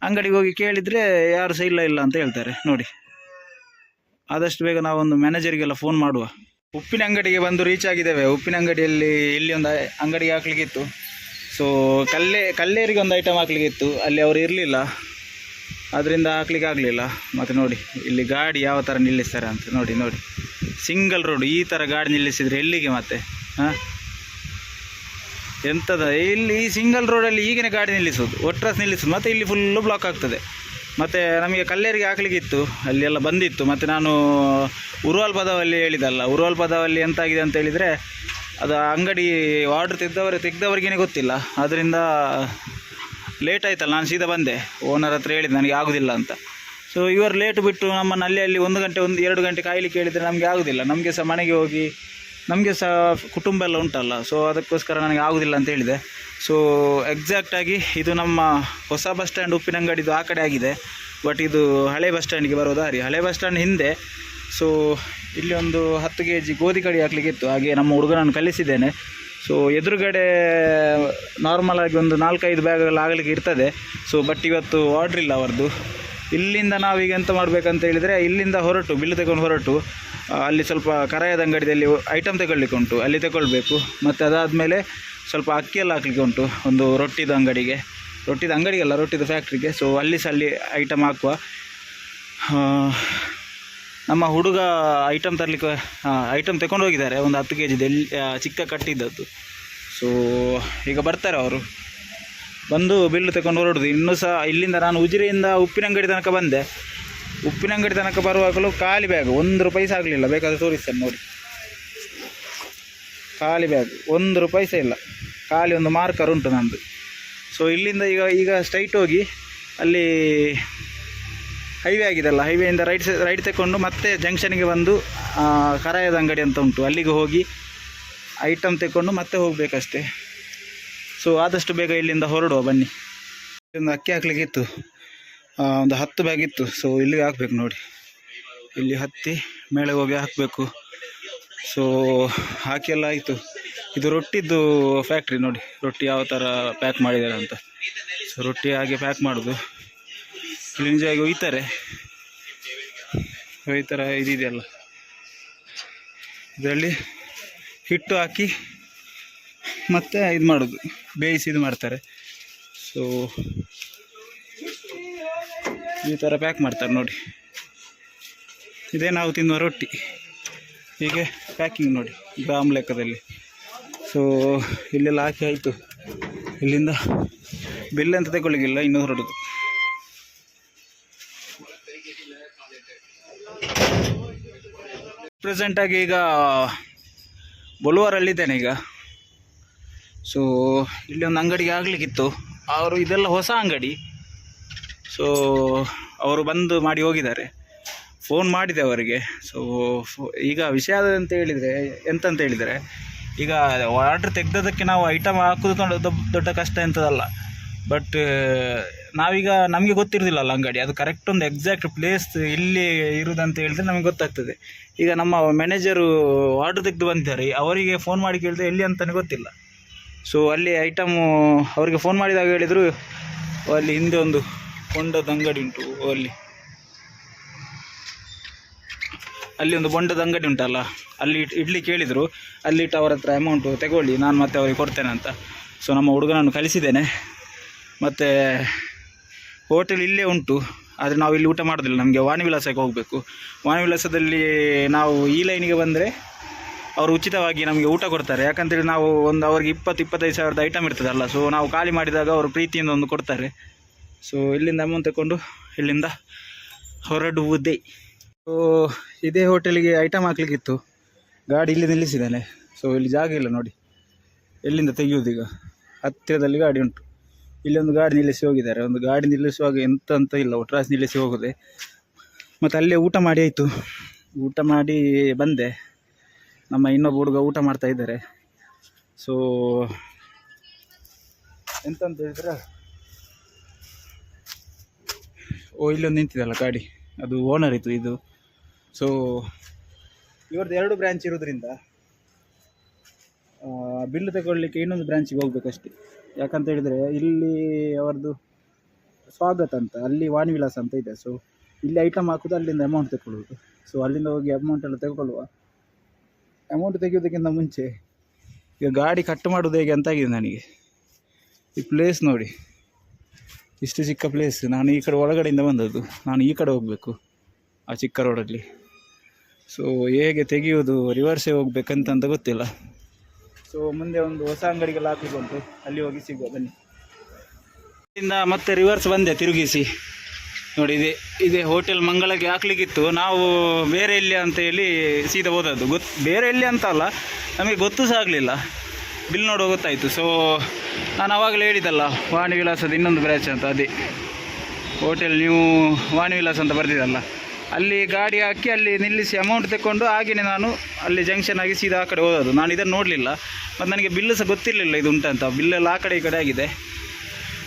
ಅಂಗಡಿಗೆ ಹೋಗಿ ಕೇಳಿದರೆ ಯಾರು ಸಹ ಇಲ್ಲ ಇಲ್ಲ ಅಂತ ಹೇಳ್ತಾರೆ. ನೋಡಿ. ಆದಷ್ಟು ಬೇಗ ನಾವೊಂದು ಮ್ಯಾನೇಜರಿಗೆಲ್ಲ ಫೋನ್ ಮಾಡುವ. ಉಪ್ಪಿನ ಅಂಗಡಿಗೆ ಬಂದು ರೀಚ್ ಆಗಿದ್ದೇವೆ. ಉಪ್ಪಿನ ಅಂಗಡಿಯಲ್ಲಿ ಇಲ್ಲಿ ಒಂದು ಅಂಗಡಿಗೆ ಹಾಕ್ಲಿಕ್ಕಿತ್ತು. ಸೊ ಕಲ್ಲೇ, ಕಲ್ಲೇರಿಗೆ ಒಂದು ಐಟಮ್ ಹಾಕ್ಲಿಕ್ಕಿತ್ತು. ಅಲ್ಲಿ ಅವರು ಇರಲಿಲ್ಲ. ಅದರಿಂದ ಹಾಕ್ಲಿಕ್ಕೆ ಆಗಲಿಲ್ಲ ಮತ್ತು ನೋಡಿ, ಇಲ್ಲಿ ಗಾಡಿ ಯಾವ ಥರ ನಿಲ್ಲಿಸ್ತಾರೆ ಅಂತ ನೋಡಿ ನೋಡಿ. ಸಿಂಗಲ್ ರೋಡ್ ಈ ಥರ ಗಾಡಿ ನಿಲ್ಲಿಸಿದರೆ ಎಲ್ಲಿಗೆ ಮತ್ತೆ, ಹಾಂ? ಎಂಥದ ಇಲ್ಲಿ ಈ ಸಿಂಗಲ್ ರೋಡಲ್ಲಿ ಈಗಿನ ಗಾಡಿ ನಿಲ್ಲಿಸೋದು ಒಟ್ರಾಸ್ ನಿಲ್ಲಿಸೋದು ಮತ್ತೆ ಇಲ್ಲಿ ಫುಲ್ಲು ಬ್ಲಾಕ್ ಆಗ್ತದೆ. ಮತ್ತು ನಮಗೆ ಕಲ್ಲೇರಿಗೆ ಹಾಕ್ಲಿಕ್ಕಿತ್ತು ಅಲ್ಲಿ ಎಲ್ಲ ಬಂದಿತ್ತು. ಮತ್ತು ನಾನು ಉರುವಲ್ ಪದವಲ್ಲಿ ಹೇಳಿದಲ್ಲ ಉರುವಲ್ ಪದವಲ್ಲಿ ಎಂತಾಗಿದೆ ಅಂತ ಹೇಳಿದರೆ, ಅದು ಅಂಗಡಿ ಆರ್ಡ್ರ್ ತೆಗೆದವರು, ತೆಗೆದವರಿಗೇನೆ ಗೊತ್ತಿಲ್ಲ. ಅದರಿಂದ ಲೇಟ್ ಆಯ್ತಲ್ಲ, ನಾನು ಸೀದಾ ಬಂದೆ. ಓನರ್ ಹತ್ರ ಹೇಳಿದ್ದು, ನನಗೆ ಆಗೋದಿಲ್ಲ ಅಂತ. ಸೊ ಇವರು ಲೇಟ್ ಬಿಟ್ಟು ನಮ್ಮನ್ನು ಅಲ್ಲಿ ಅಲ್ಲಿ ಒಂದು ಗಂಟೆ, ಒಂದು ಎರಡು ಗಂಟೆ ಕಾಯಲಿಕ್ಕೆ ಹೇಳಿದರೆ ನಮಗೆ ಆಗೋದಿಲ್ಲ. ನಮಗೆ ಸಹ ಮನೆಗೆ ಹೋಗಿ, ನಮಗೆ ಸಹ ಕುಟುಂಬ ಎಲ್ಲ ಉಂಟಲ್ಲ. ಸೊ ಅದಕ್ಕೋಸ್ಕರ ನನಗೆ ಆಗೋದಿಲ್ಲ ಅಂತ ಹೇಳಿದೆ. ಸೊ ಎಕ್ಸಾಕ್ಟಾಗಿ ಇದು ನಮ್ಮ ಹೊಸ ಬಸ್ ಸ್ಟ್ಯಾಂಡ್ ಉಪ್ಪಿನಂಗಡಿದು ಆ ಕಡೆ ಆಗಿದೆ. ಬಟ್ ಇದು ಹಳೆ ಬಸ್ ಸ್ಟ್ಯಾಂಡಿಗೆ ಬರೋ ದಾರಿ. ಹಳೆ ಬಸ್ ಸ್ಟ್ಯಾಂಡ್ ಹಿಂದೆ ಸೊ ಇಲ್ಲಿ ಒಂದು ಹತ್ತು ಕೆ ಜಿ ಗೋಧಿ ಕಡಿ ಹಾಕ್ಲಿಕ್ಕೆ ಇತ್ತು. ಹಾಗೆ ನಮ್ಮ ಹುಡುಗನನ್ನು ಕಲಿಸಿದ್ದೇನೆ. ಸೊ ಎದುರುಗಡೆ ನಾರ್ಮಲಾಗಿ ಒಂದು ನಾಲ್ಕೈದು ಬ್ಯಾಗ್ಗಳು ಆಗಲಿಕ್ಕೆ ಇರ್ತದೆ. ಸೊ ಬಟ್ ಇವತ್ತು ಆರ್ಡ್ರ್ ಇಲ್ಲ ಅವರದ್ದು. ಇಲ್ಲಿಂದ ನಾವೀಗ ಎಂತ ಮಾಡಬೇಕಂತ ಹೇಳಿದರೆ, ಇಲ್ಲಿಂದ ಹೊರಟು ಬಿಲ್ಲು ತಗೊಂಡು ಹೊರಟು ಅಲ್ಲಿ ಸ್ವಲ್ಪ ಕರಾಯದ ಅಂಗಡಿಯಲ್ಲಿ ಐಟಮ್ ತಗೊಳ್ಳಿಕ್ಕೆ ಉಂಟು, ಅಲ್ಲಿ ತಗೊಳ್ಬೇಕು. ಮತ್ತು ಅದಾದಮೇಲೆ ಸ್ವಲ್ಪ ಅಕ್ಕಿ ಎಲ್ಲ ಹಾಕ್ಲಿಕ್ಕೆ ಉಂಟು, ಒಂದು ರೊಟ್ಟಿದ ಅಂಗಡಿಗೆ. ರೊಟ್ಟಿದ ಅಂಗಡಿಗಲ್ಲ, ರೊಟ್ಟಿದ ಫ್ಯಾಕ್ಟ್ರಿಗೆ ಸೊ ಅಲ್ಲಿ ಸಹ ಅಲ್ಲಿ ಐಟಮ್ ಹಾಕುವ ನಮ್ಮ ಹುಡುಗ ಐಟಮ್ ತರಲಿಕ್ಕೆ ಐಟಮ್ ತಗೊಂಡು ಹೋಗಿದ್ದಾರೆ, ಒಂದು ಹತ್ತು ಕೆ ಜಿದು ಚಿಕ್ಕ ಕಟ್ಟಿದ್ದದ್ದು. ಸೊ ಈಗ ಬರ್ತಾರೆ ಅವರು. ಬಂದು ಬಿಲ್ಲು ತಗೊಂಡು ಹೊರಡುದು. ಇನ್ನೂ ಸಹ ಇಲ್ಲಿಂದ ನಾನು ಉಜಿರೆಯಿಂದ ಉಪ್ಪಿನಂಗಡಿ ತನಕ ಬಂದೆ. ಉಪ್ಪಿನಂಗಡಿ ತನಕ ಬರುವಾಗಲೂ ಖಾಲಿ ಬ್ಯಾಗ್ ಒಂದು ರೂಪಾಯಿ ಸಹ ಆಗಲಿಲ್ಲ. ಬೇಕಾದ್ರೆ ತೋರಿಸ್ತೇನೆ ನೋಡಿ. ಖಾಲಿ ಬ್ಯಾಗ್ ಒಂದು ರೂಪಾಯಿ ಸಹ ಇಲ್ಲ. ಖಾಲಿ ಒಂದು ಮಾರ್ಕರ್ ಉಂಟು ನಂದು ಸೊ ಇಲ್ಲಿಂದ ಈಗ ಈಗ ಸ್ಟ್ರೈಟ್ ಹೋಗಿ ಅಲ್ಲಿ ಹೈವೇ ಆಗಿದೆಲ್ಲ ಹೈವೇಯಿಂದ ರೈಟ್ ರೈಟ್ ತಗೊಂಡು ಮತ್ತೆ ಜಂಕ್ಷನ್ಗೆ ಬಂದು ಕರಾಯದ ಅಂಗಡಿ ಅಂತ ಉಂಟು. ಅಲ್ಲಿಗೆ ಹೋಗಿ ಐಟಮ್ ತಗೊಂಡು ಮತ್ತೆ ಹೋಗಬೇಕಷ್ಟೇ. ಸೊ ಆದಷ್ಟು ಬೇಗ ಇಲ್ಲಿಂದ ಹೊರಡುವ, ಬನ್ನಿ. ಇಲ್ಲಿಂದ ಅಕ್ಕಿ ಹಾಕ್ಲಿಕ್ಕೆ ಇತ್ತು ಒಂದು ಹತ್ತು ಬ್ಯಾಗ್ ಇತ್ತು. ಸೊ ಇಲ್ಲಿಗೆ ಹಾಕ್ಬೇಕು ನೋಡಿ. ಇಲ್ಲಿ ಹತ್ತಿ ಮೇಲೆ ಹೋಗಿ ಹಾಕಬೇಕು. ಸೊ ಹಾಕಿ ಎಲ್ಲ ಆಯಿತು. ಇದು ರೊಟ್ಟಿದ್ದು ಫ್ಯಾಕ್ಟ್ರಿ ನೋಡಿ. ರೊಟ್ಟಿ ಯಾವ ಥರ ಪ್ಯಾಕ್ ಮಾಡಿದ್ದಾರೆ ಅಂತ. ಸೊ ರೊಟ್ಟಿ ಹಾಗೆ ಪ್ಯಾಕ್ ಮಾಡೋದು. ಇಲ್ಲಿ ನಿಜವಾಗಿ ಒಯ್ತಾರೆ. ಈ ಥರ ಇದೆಯಲ್ಲ ಇದರಲ್ಲಿ ಹಿಟ್ಟು ಹಾಕಿ ಮತ್ತೆ ಇದು ಮಾಡೋದು, ಬೇಯಿಸಿ ಇದು ಮಾಡ್ತಾರೆ. ಸೊ ಈ ಥರ ಪ್ಯಾಕ್ ಮಾಡ್ತಾರೆ ನೋಡಿ. ಇದೇ ನಾವು ತಿನ್ನುವ ರೊಟ್ಟಿ. ಹೀಗೆ ಪ್ಯಾಕಿಂಗ್ ನೋಡಿ, ಗ್ರಾಮ್ ಲೆಕ್ಕದಲ್ಲಿ. ಸೊ ಇಲ್ಲೆಲ್ಲ ಹಾಕಿ ಆಯಿತು. ಇಲ್ಲಿಂದ ಬಿಲ್ ಅಂತ ತಗೊಳ್ಳಿಕ್ಕಿಲ್ಲ, ಇನ್ನೂ ಹೊರಡೋದು. ಪ್ರೆಸೆಂಟಾಗಿ ಈಗ ಬೊಲುವಾರಲ್ಲಿದ್ದೇನೆ ಈಗ. ಸೊ ಇಲ್ಲಿ ಒಂದು ಅಂಗಡಿಗೆ ಆಗಲಿಕ್ಕಿತ್ತು. ಅವರು ಇದೆಲ್ಲ ಹೊಸ ಅಂಗಡಿ. ಸೊ ಅವರು ಬಂದು ಮಾಡಿ ಹೋಗಿದ್ದಾರೆ. ಫೋನ್ ಮಾಡಿದೆ ಅವರಿಗೆ. ಸೊ ಈಗ ವಿಷಯ ಅಂತ ಹೇಳಿದರೆ, ಎಂತಂತ ಹೇಳಿದರೆ, ಈಗ ಆರ್ಡ್ರ್ ತೆಗ್ದದಕ್ಕೆ ನಾವು ಐಟಮ್ ಹಾಕೋದು ದೊಡ್ಡ ದೊಡ್ಡ- ಕಷ್ಟ ಎಂಥದಲ್ಲ ಬಟ್ ನಾವೀಗ ನಮಗೆ ಗೊತ್ತಿರೋದಿಲ್ಲಲ್ಲ ಅಂಗಡಿ. ಅದು ಕರೆಕ್ಟ್ ಒಂದು ಎಕ್ಸಾಕ್ಟ್ ಪ್ಲೇಸ್ ಇಲ್ಲಿ ಇರುವುದಂತ ಹೇಳಿದ್ರೆ ನಮಗೆ ಗೊತ್ತಾಗ್ತದೆ. ಈಗ ನಮ್ಮ ಮ್ಯಾನೇಜರು ಆರ್ಡ್ರ್ ತೆಗೆದು ಬಂದಿದ್ದಾರೆ. ಅವರಿಗೆ ಫೋನ್ ಮಾಡಿ ಕೇಳಿದ್ರೆ ಎಲ್ಲಿ ಅಂತಲೇ ಗೊತ್ತಿಲ್ಲ. ಸೊ ಅಲ್ಲಿ ಐಟಮು ಅವರಿಗೆ ಫೋನ್ ಮಾಡಿದಾಗ ಹೇಳಿದರು ಅಲ್ಲಿ ಹಿಂದೆ ಒಂದು ಬೊಂಡದ ಅಂಗಡಿ ಉಂಟು ಅಲ್ಲಿ. ಅಲ್ಲಿ ಒಂದು ಬೊಂಡದ ಅಂಗಡಿ ಉಂಟಲ್ಲ, ಅಲ್ಲಿ ಇಡ್ಲಿ ಹೇಳಿದರು ಅಲ್ಲಿಟ್ಟು ಅವರ ಹತ್ರ ಅಮೌಂಟು ತಗೊಳ್ಳಿ, ನಾನು ಮತ್ತೆ ಅವರಿಗೆ ಕೊಡ್ತೇನೆ ಅಂತ. ಸೊ ನಮ್ಮ ಹುಡುಗನನ್ನು ಕಳಿಸಿದ್ದೇನೆ. ಮತ್ತು ಹೋಟೆಲ್ ಇಲ್ಲೇ ಉಂಟು, ಆದರೆ ನಾವು ಇಲ್ಲಿ ಊಟ ಮಾಡೋದಿಲ್ಲ, ನಮಗೆ ವಾಣಿವಿಲಾಸಕ್ಕೆ ಹೋಗಬೇಕು. ವಾಣಿವಿಲಾಸದಲ್ಲಿ ನಾವು ಈ ಲೈನಿಗೆ ಬಂದರೆ ಅವರು ಉಚಿತವಾಗಿ ನಮಗೆ ಊಟ ಕೊಡ್ತಾರೆ. ಯಾಕಂತೇಳಿ ನಾವು ಒಂದು ಅವ್ರಿಗೆ ಇಪ್ಪತ್ತು, ಇಪ್ಪತ್ತೈದು ಸಾವಿರದ ಐಟಮ್ ಇರ್ತದಲ್ಲ ಸೊ ನಾವು ಖಾಲಿ ಮಾಡಿದಾಗ ಅವರು ಪ್ರೀತಿಯಿಂದ ಒಂದು ಕೊಡ್ತಾರೆ. ಸೊ ಇಲ್ಲಿಂದ ಅಮೌಂಟ್ ತಗೊಂಡು ಇಲ್ಲಿಂದ ಹೊರಡುವುದೇ ಸೊ ಇದೇ ಹೋಟೆಲಿಗೆ ಐಟಮ್ ಹಾಕ್ಲಿಕ್ಕಿತ್ತು. ಗಾಡಿ ಇಲ್ಲಿ ನಿಲ್ಲಿಸಿದ್ದಾನೆ. ಸೊ ಇಲ್ಲಿ ಜಾಗ ಇಲ್ಲ ನೋಡಿ. ಎಲ್ಲಿಂದ ತೆಗೆಯೋದು ಈಗ? ಹತ್ತಿರದಲ್ಲಿ ಗಾಡಿ ಉಂಟು. ಇಲ್ಲೊಂದು ಗಾಡಿ ನಿಲ್ಲಿಸಿ ಹೋಗಿದ್ದಾರೆ. ಒಂದು ಗಾಡಿ ನಿಲ್ಲಿಸುವಾಗ ಎಂತ ಅಂತ ಇಲ್ಲ. ಒಟ್ರಾಸ್ ನಿಲ್ಲಿಸಿ ಹೋಗೋದೆ. ಮತ್ತು ಅಲ್ಲೇ ಊಟ ಮಾಡಿ ಆಯಿತು. ಊಟ ಮಾಡಿ ಬಂದೆ. ನಮ್ಮ ಇನ್ನೊಬ್ಬ ಹುಡುಗ ಊಟ ಮಾಡ್ತಾ ಇದ್ದಾರೆ. ಸೊ ಎಂತಂತ ಹೇಳಿದ್ರೆ, ಓ ಇಲ್ಲೊಂದು ನಿಂತಿದಲ್ಲ ಗಾಡಿ. ಅದು ಓನರ್ ಇತ್ತು, ಇದು. ಸೊ ಇವ್ರದ್ದು ಎರಡು ಬ್ರ್ಯಾಂಚ್ ಇರೋದ್ರಿಂದ ಬಿಲ್ ತಗೊಳ್ಳಿಕ್ಕೆ ಇನ್ನೊಂದು ಬ್ರ್ಯಾಂಚಿಗೆ ಹೋಗ್ಬೇಕಷ್ಟೆ. ಯಾಕಂತ ಹೇಳಿದರೆ, ಇಲ್ಲಿ ಅವರದ್ದು ಸ್ವಾಗತ ಅಂತ, ಅಲ್ಲಿ ವಾಣಿವಿಲಾಸ ಅಂತ ಇದೆ. ಸೊ ಇಲ್ಲಿ ಐಟಮ್ ಹಾಕೋದು, ಅಲ್ಲಿಂದ ಅಮೌಂಟ್ ತಗೊಳ್ಳೋದು. ಸೊ ಅಲ್ಲಿಂದ ಹೋಗಿ ಅಮೌಂಟ್ ಎಲ್ಲ ತಗೊಳ್ಳುವ ಅಮೌಂಟ್ ತೆಗೆಯೋದಕ್ಕಿಂತ ಮುಂಚೆ ಈಗ ಗಾಡಿ ಕಟ್ ಮಾಡೋದು ಹೇಗೆ ಅಂತ ಆಗಿದೆ ನನಗೆ. ಈ ಪ್ಲೇಸ್ ನೋಡಿ. ಇಷ್ಟು ಚಿಕ್ಕ ಪ್ಲೇಸ್ ನಾನು ಈ ಕಡೆ ಒಳಗಡೆಯಿಂದ ಬಂದದ್ದು. ನಾನು ಈ ಕಡೆ ಹೋಗಬೇಕು. ಆ ಚಿಕ್ಕ ರೋಡಲ್ಲಿ ಸೊ ಹೇಗೆ ತೆಗೆಯೋದು ರಿವರ್ಸೇ ಹೋಗ್ಬೇಕಂತ ಅಂತ ಗೊತ್ತಿಲ್ಲ. ಸೊ ಮುಂದೆ ಒಂದು ಹೊಸ ಅಂಗಡಿಗೆಲ್ಲ ಉಂಟು. ಅಲ್ಲಿ ಹೋಗಿ ಸಿಗುವ, ಬನ್ನಿ. ಮತ್ತೆ ರಿವರ್ಸ್ ಬಂದೆ, ತಿರುಗಿಸಿ. ನೋಡಿ, ಇದೆ ಇದೆ ಹೋಟೆಲ್ ಮಂಗಳಕ್ಕೆ ಹಾಕ್ಲಿಕ್ಕಿತ್ತು. ನಾವು ಬೇರೆ ಎಲ್ಲಿ ಅಂತ ಹೇಳಿ ಸೀದಾ ಹೋದದ್ದು. ಗೊತ್ತು ಬೇರೆ ಎಲ್ಲಿ ಅಂತ ಅಲ್ಲ, ನಮಗೆ ಗೊತ್ತು ಸಹ ಆಗಲಿಲ್ಲ. ಬಿಲ್ ನೋಡುವ ಗೊತ್ತಾಯಿತು. ಸೊ ನಾನು ಆವಾಗಲೇ ಹೇಳಿದ್ದಲ್ಲ, ವಾಣಿ ವಿಲಾಸದ ಇನ್ನೊಂದು ಬ್ರ್ಯಾಚ್ ಅಂತ, ಅದೇ. ಹೋಟೆಲ್ ನೀವು ವಾಣಿ ವಿಲಾಸ ಅಂತ ಬರ್ತಿದ್ದಲ್ಲ ಅಲ್ಲಿ ಗಾಡಿ ಹಾಕಿ ಅಲ್ಲಿ ನಿಲ್ಲಿಸಿ ಅಮೌಂಟ್ ತಗೊಂಡು ಹಾಗೆಯೇ ನಾನು ಅಲ್ಲಿ ಜಂಕ್ಷನ್ ಆಗಿ ಸೀದಾ ಆ ಕಡೆ ಹೋದದ್ದು. ನಾನು ಇದನ್ನು ನೋಡಲಿಲ್ಲ. ಮತ್ತು ನನಗೆ ಬಿಲ್ಲು ಸಹ ಗೊತ್ತಿರಲಿಲ್ಲ ಇದು ಉಂಟಂತ. ಬಿಲ್ಲೆಲ್ಲ ಆ ಕಡೆ ಈ ಕಡೆ ಆಗಿದೆ.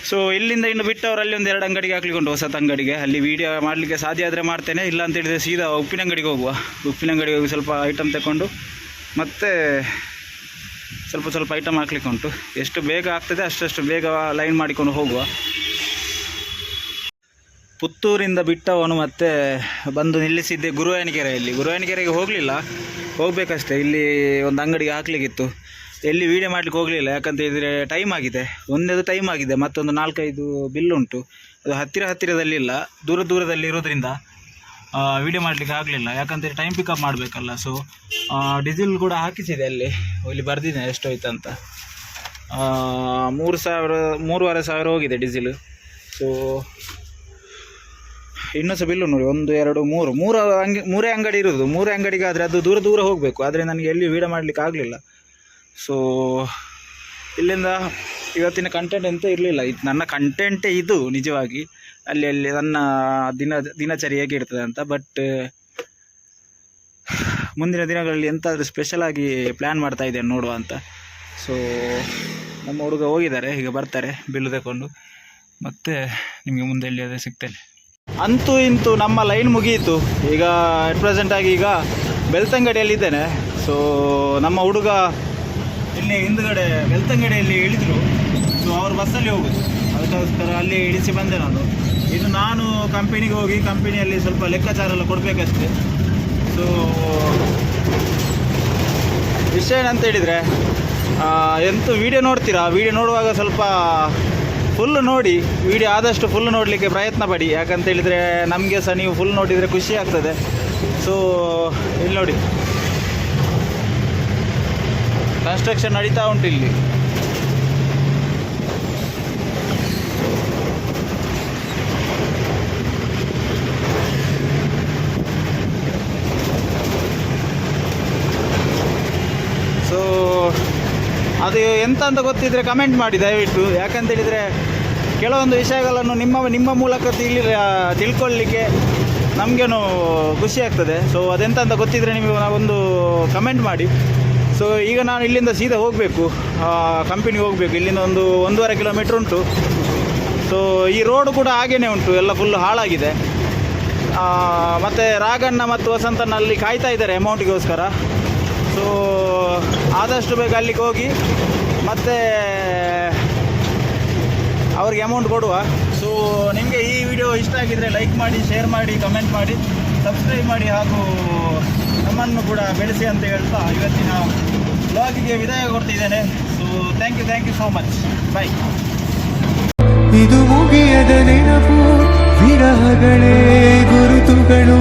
ಸೊ ಇಲ್ಲಿಂದ ಇನ್ನು ಬಿಟ್ಟು ಅಲ್ಲಿ ಒಂದು ಎರಡು ಅಂಗಡಿಗೆ ಹಾಕ್ಲಿಕೊಂಡು ಹೊಸತ ಅಂಗಡಿಗೆ ಅಲ್ಲಿ ವೀಡಿಯೋ ಮಾಡಲಿಕ್ಕೆ ಸಾಧ್ಯ ಆದರೆ ಮಾಡ್ತೇನೆ, ಇಲ್ಲ ಅಂತ ಹೇಳಿದರೆ ಸೀದಾ ಉಪ್ಪಿನ ಅಂಗಡಿಗೆ ಹೋಗುವ. ಉಪ್ಪಿನ ಅಂಗಡಿಗೆ ಹೋಗಿ ಸ್ವಲ್ಪ ಐಟಮ್ ತಗೊಂಡು ಮತ್ತೆ ಸ್ವಲ್ಪ ಸ್ವಲ್ಪ ಐಟಮ್ ಹಾಕ್ಲಿಕ್ಕೆ ಉಂಟು ಎಷ್ಟು ಬೇಗ ಆಗ್ತದೆ ಅಷ್ಟಷ್ಟು ಬೇಗ ಲೈನ್ ಮಾಡಿಕೊಂಡು ಹೋಗುವ. ಪುತ್ತೂರಿಂದ ಬಿಟ್ಟವನು ಮತ್ತೆ ಬಂದು ನಿಲ್ಲಿಸಿದ್ದೆ ಗುರುವಾಯನಕೆರೆಯಲ್ಲಿ ಗುರುವಾಯನಕೆರೆಗೆ ಹೋಗಲಿಲ್ಲ, ಹೋಗಬೇಕಷ್ಟೇ. ಇಲ್ಲಿ ಒಂದು ಅಂಗಡಿಗೆ ಹಾಕ್ಲಿಕ್ಕಿತ್ತು. ಎಲ್ಲಿ ವೀಡಿಯೋ ಮಾಡ್ಲಿಕ್ಕೆ ಹೋಗಲಿಲ್ಲ ಯಾಕಂತ ಹೇಳಿದರೆ ಟೈಮ್ ಆಗಿದೆ. ಒಂದೇದು ಟೈಮ್ ಆಗಿದೆ ಮತ್ತೊಂದು ನಾಲ್ಕೈದು ಬಿಲ್ ಉಂಟು. ಅದು ಹತ್ತಿರ ಹತ್ತಿರದಲ್ಲಿಲ್ಲ ದೂರ ದೂರದಲ್ಲಿ ಇರೋದ್ರಿಂದ ವೀಡಿಯೋ ಮಾಡಲಿಕ್ಕೆ ಆಗಲಿಲ್ಲ. ಯಾಕಂತೇಳಿ ಟೈಮ್ ಪಿಕಪ್ ಮಾಡಬೇಕಲ್ಲ ಸೊ ಡೀಸೆಲ್ ಕೂಡ ಹಾಕಿಸಿದೆ ಅಲ್ಲಿ. ಇಲ್ಲಿ ಬರ್ದಿದೆ ಎಷ್ಟು ಹೋಯ್ತು ಅಂತ. ಆ, ಮೂರು ಸಾವಿರ ಮೂರುವರೆ ಸಾವಿರ ಹೋಗಿದೆ ಡೀಸೆಲ್ ಸೊ ಇನ್ನೂ ಸಹ ಬಿಲ್ಲು ನೋಡಿ ಒಂದು ಎರಡು ಮೂರು. ಮೂರು ಅಂಗಿ ಮೂರೇ ಅಂಗಡಿ ಇರೋದು. ಮೂರೇ ಅಂಗಡಿಗೆ ಆದರೆ ಅದು ದೂರ ದೂರ ಹೋಗಬೇಕು. ಆದರೆ ನನಗೆ ಎಲ್ಲಿ ವೀಡಿಯೋ ಮಾಡಲಿಕ್ಕೆ ಆಗಲಿಲ್ಲ. ಸೊ ಇಲ್ಲಿಂದ ಇವತ್ತಿನ ಕಂಟೆಂಟ್ ಎಂತ ಇರಲಿಲ್ಲ. ಇದು ನನ್ನ ಕಂಟೆಂಟೇ ಇದು ನಿಜವಾಗಿ. ಅಲ್ಲಿ ಅಲ್ಲಿ ನನ್ನ ದಿನ ದಿನಚರಿ ಹೇಗೆ ಇರ್ತದೆ ಅಂತ. ಬಟ್ ಮುಂದಿನ ದಿನಗಳಲ್ಲಿ ಎಂತಾದರೂ ಸ್ಪೆಷಲ್ ಆಗಿ ಪ್ಲ್ಯಾನ್ ಮಾಡ್ತಾ ಇದ್ದೇನೆ ನೋಡುವ ಅಂತ. ಸೊ ನಮ್ಮ ಹುಡುಗ ಹೋಗಿದ್ದಾರೆ. ಈಗ ಬರ್ತಾರೆ ಬಿಲ್ಲು ತಗೊಂಡು ಮತ್ತೆ ನಿಮಗೆ ಮುಂದೆ ಎಲ್ಲಿಯಾದರೆ ಸಿಗ್ತೇನೆ. ಅಂತೂ ಇಂತೂ ನಮ್ಮ ಲೈನ್ ಮುಗಿಯಿತು. ಈಗ ಅಟ್ ಪ್ರೆಸೆಂಟಾಗಿ ಈಗ ಈಗ ಬೆಳ್ತಂಗಡಿಯಲ್ಲಿದ್ದೇನೆ ಸೊ ನಮ್ಮ ಹುಡುಗ ಇಲ್ಲಿ ಹಿಂದ್ಗಡೆ ಬೆಳ್ತಂಗಡಿಯಲ್ಲಿ ಇಳಿದ್ರು. ಸೊ ಅವರು ಬಸ್ಸಲ್ಲಿ ಹೋಗುದು. ಅದಕ್ಕೋಸ್ಕರ ಅಲ್ಲಿ ಇಳಿಸಿ ಬಂದೆ ನಾನು. ಇನ್ನು ನಾನು ಕಂಪನಿಗೆ ಹೋಗಿ ಕಂಪನಿಯಲ್ಲಿ ಸ್ವಲ್ಪ ಲೆಕ್ಕಾಚಾರ ಎಲ್ಲ ಕೊಡಬೇಕಷ್ಟೇ. ಸೊ ವಿಷಯ ಏನಂತ ಹೇಳಿದರೆ ಎಂತೂ ವಿಡಿಯೋ ನೋಡ್ತೀರಾ? ವಿಡಿಯೋ ನೋಡುವಾಗ ಸ್ವಲ್ಪ ಫುಲ್ ನೋಡಿ ವಿಡಿಯೋ ಆದಷ್ಟು ಫುಲ್ ನೋಡಲಿಕ್ಕೆ ಪ್ರಯತ್ನ ಪಡಿ. ಯಾಕಂತ ಹೇಳಿದರೆ ನಮಗೆ ಸಹ ನೀವು ಫುಲ್ ನೋಡಿದರೆ ಖುಷಿ ಆಗ್ತದೆ. ಸೊ ಇಲ್ಲಿ ನೋಡಿ. ಕನ್ಸ್ಟ್ರಕ್ಷನ್ ನಡೀತಾ ಉಂಟು ಇಲ್ಲಿ. ಸೊ ಅದು ಎಂತ ಅಂತ ಗೊತ್ತಿದ್ರೆ ಕಮೆಂಟ್ ಮಾಡಿ ದಯವಿಟ್ಟು. ಯಾಕಂತ ಹೇಳಿದರೆ ಕೆಲವೊಂದು ವಿಷಯಗಳನ್ನು ನಿಮ್ಮ ನಿಮ್ಮ ಮೂಲಕ ತಿಳಿ ತಿಳ್ಕೊಳ್ಳಿಕ್ಕೆ ನಮಗೇನು ಖುಷಿ ಆಗ್ತದೆ. ಸೊ ಅದೆಂತ ಅಂತ ಗೊತ್ತಿದ್ರೆ ನಿಮಗೆ ಒಂದು ಕಮೆಂಟ್ ಮಾಡಿ. ಸೊ ಈಗ ನಾನು ಇಲ್ಲಿಂದ ಸೀದಾ ಹೋಗಬೇಕು. ಕಂಪನಿಗೆ ಹೋಗಬೇಕು. ಇಲ್ಲಿಂದ ಒಂದು ಒಂದೂವರೆ ಕಿಲೋಮೀಟ್ರ್ ಉಂಟು. ಸೊ ಈ ರೋಡ್ ಕೂಡ ಹಾಗೇನೇ ಉಂಟು. ಎಲ್ಲ ಫುಲ್ ಹಾಳಾಗಿದೆ. ಮತ್ತು ರಾಗಣ್ಣ ಮತ್ತು ವಸಂತನ ಅಲ್ಲಿ ಕಾಯ್ತಾ ಇದ್ದಾರೆ ಅಮೌಂಟಿಗೋಸ್ಕರ ಸೊ ಆದಷ್ಟು ಬೇಗ ಅಲ್ಲಿಗೆ ಹೋಗಿ, ಮತ್ತೆ ಅವ್ರಿಗೆ ಅಮೌಂಟ್ ಕೊಡುವ. ಸೊ ನಿಮಗೆ ಈ ವಿಡಿಯೋ ಇಷ್ಟ ಆಗಿದರೆ ಲೈಕ್ ಮಾಡಿ ಶೇರ್ ಮಾಡಿ ಕಮೆಂಟ್ ಮಾಡಿ ಸಬ್ಸ್ಕ್ರೈಬ್ ಮಾಡಿ ಹಾಗೂ ನಮ್ಮನ್ನು ಕೂಡ ಬೆಳೆಸಿ ಅಂತ ಹೇಳ್ತಾ ಇವತ್ತಿನ ಬ್ಲಾಗಿಗೆ ವಿದಾಯ ಕೊಡ್ತಿದ್ದೇನೆ. So thank you thank you so much bye ಇದು ಮುಗಿಯದ ನೆನಪು, ವಿರಹಗಳೇ ಗುರುತುಗಳು.